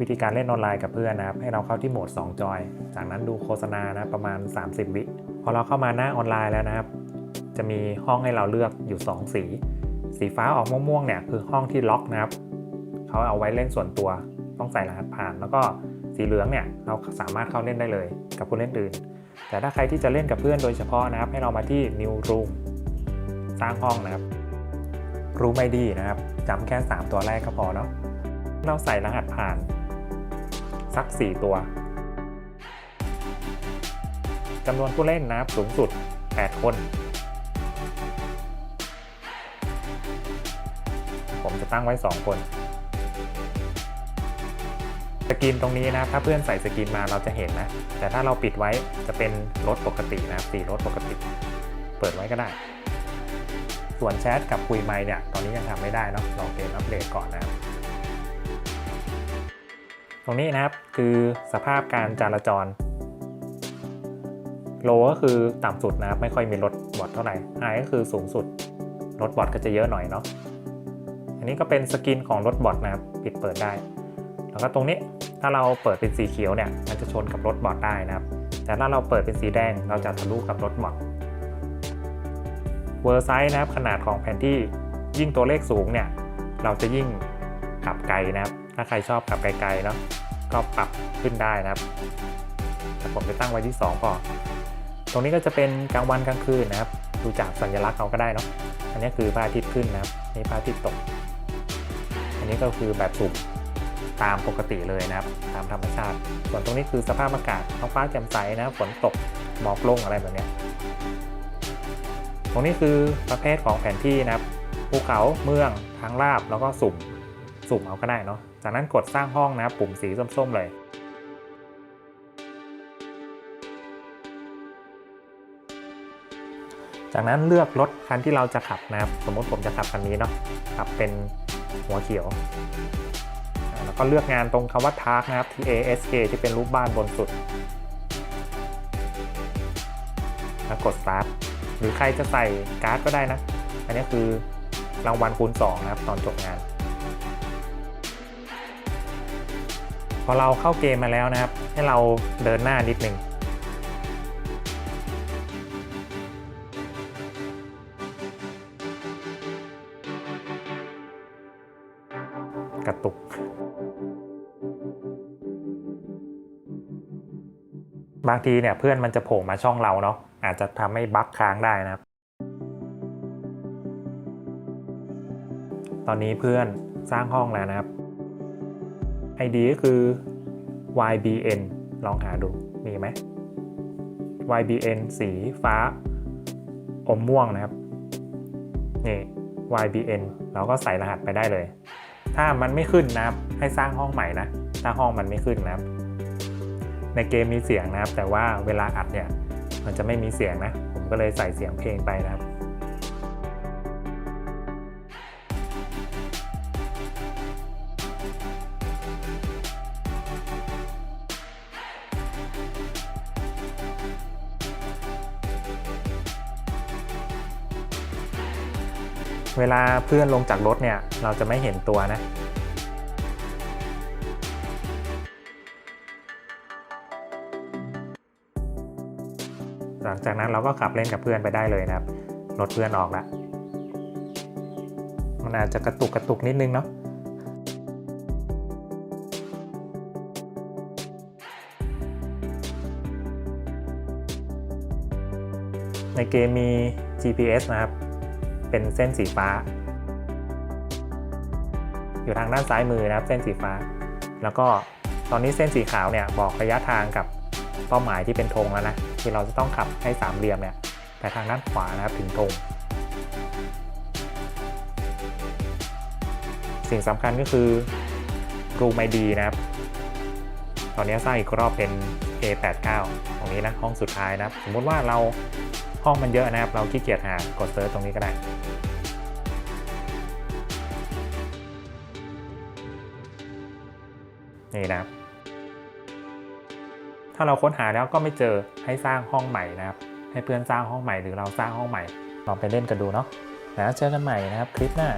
วิธีการเล่นออนไลน์กับเพื่อนนะครับ ให้เราเข้าที่โหมด 2 จอย จากนั้นดูโฆษณานะประมาณ 30 วิ พอเราเข้ามาหน้าออนไลน์แล้วนะครับ จะมีห้องให้เราเลือกอยู่ 2 สี สีฟ้าออกม่วงๆเนี่ยคือห้องที่ล็อกนะครับ เขาเอาไว้เล่นส่วนตัวต้องใส่รหัสผ่าน แล้วก็สีเหลืองเนี่ยเราสามารถเข้าเล่นได้เลย กับผู้เล่นอื่น แต่ถ้าใครที่จะเล่นกับเพื่อนโดยเฉพาะนะครับ ให้เรามาที่ new room สร้างห้องนะครับรู้ไม่ดีนะครับจำแค่ 3 ตัวแรกก็พอเนาะเราใส่รหัสผ่าน สัก 4 ตัวจำนวนผู้เล่นนะครับสูงสุด 8 คน ผมจะตั้งไว้ 2 คน สกินตรงนี้นะถ้าเพื่อนใส่สกินมาเราจะเห็นนะ แต่ถ้าเราปิดไว้จะเป็นรถปกตินะครับสีรถปกติ เปิดไว้ก็ได้ ส่วนแชทกับคุยไมเนี่ย ตอนนี้ยังทำไม่ได้เนาะรอเกมอัปเดตก่อนนะครับ รงนี้นะครับคือสภาพการจราจร โลก็คือต่ำสุดนะครับไม่ค่อยมีรถบอดเท่าไหร่ไฮก็คือสูงสุด รถบอดก็จะเยอะหน่อยเนาะอันนี้ก็เป็นสกินของรถบอดนะครับปิดเปิดได้ แล้วก็ตรงนี้ถ้าเราเปิดเป็นสีเขียวเนี่ยมันจะชนกับรถบอดได้นะครับ แต่ถ้าเราเปิดเป็นสีแดงเราจะทะลุกับรถบอดเวอร์ไซส์นะครับขนาดของแผนที่ยิ่งตัวเลขสูงเนี่ยเราจะยิ่งขับไกลนะครับ ถ้าใครชอบขับไกลๆเนาะ ก็ปรับขึ้นได้นะครับแต่ผมจะตั้งไว้ที่2พอตรงนี้ก็จะเป็นกลางวันกลางคืนนะครับ ดูจากสัญลักษณ์เอาก็ได้เนาะ อันนี้คือพระอาทิตย์ขึ้นนะครับ นี่พระอาทิตย์ตก อันนี้ก็คือแบบสุ่มตามปกติเลยนะครับ ตามธรรมชาติ ส่วนตรงนี้คือสภาพอากาศท้องฟ้าแจ่มใสนะฝนตก หมอกลงอะไรแบบนี้ ตรงนี้คือประเภทของแผนที่นะครับ ภูเขา เมือง ทางลาบ แล้วก็สุ่ม สุ่มเอาก็ได้เนาะ จากนั้นกดสร้างห้องนะครับปุ่มสีส้มๆเลยจากนั้นเลือกรถคันที่เราจะขับนะครับ สมมติผมจะขับคันนี้เนาะขับเป็นหัวเขียว แล้วก็เลือกงานตรงคำว่า Task นะครับ T A S K ที่เป็นรูปบ้านบนสุด แล้วกด Start หรือใครจะใส่การ์ดก็ได้นะ อันนี้คือรางวัลคูณ 2 นะครับ ตอนจบงาน อเราเข้าเกมมาแล้วนะครับ ให้เราเดินหน้านิดนึงกระตุก บางทีเนี่ยเพื่อนมันจะโผล่มาช่องเราเนาะอาจจะทำให้บั๊กค้างได้นะครับ ตอนนี้เพื่อนสร้างห้องแล้วนะครับ ID ก็คือ YBN ลองหาดูมีไหม YBN สีฟ้า อมม่วงนะครับ นี่ YBN เราก็ใส่รหัสไปได้เลย ถ้ามันไม่ขึ้นนะครับ ให้สร้างห้องใหม่นะ ถ้าห้องมันไม่ขึ้นนะครับ ในเกมมีเสียงนะครับ แต่ว่าเวลาอัดเนี่ย มันจะไม่มีเสียงนะ ผมก็เลยใส่เสียงเพลงไปนะครับ เวลาเพื่อนลงจากรถเนี่ยเราจะไม่เห็นตัวนะหลังจากนั้นเราก็ขับเล่นกับเพื่อนไปได้เลยนะครับรถเพื่อนออกล้วมันอาจจะกระตุกกระตุกนิดนึงเนาะในเกมมี GPS นะครับ เป็นเส้นสีฟ้า อยู่ทางด้านซ้ายมือนะครับเส้นสีฟ้า แล้วก็ตอนนี้เส้นสีขาวเนี่ยบอกระยะทางกับเป้าหมายที่เป็นธงแล้วนะที่เราจะต้องขับให้สามเหลี่ยมเนี่ยไปทางด้านขวานะครับถึงธงสิ่งสำคัญก็คือรูไมดีนะครับ ตอนนี้สร้างอีกรอบเป็น A89 ตรงนี้นะห้องสุดท้ายนะสมมติว่าเราห้องมันเยอะนะครับ เราขี้เกียจหากดเซิร์ชตรงนี้ก็ได้นี่นะครับ ถ้าเราค้นหาแล้วก็ไม่เจอให้สร้างห้องใหม่นะครับ ให้เพื่อนสร้างห้องใหม่หรือเราสร้างห้องใหม่ลองไปเล่นกันดูเนาะแล้วเจอกันใหม่นะครับคลิปหน้า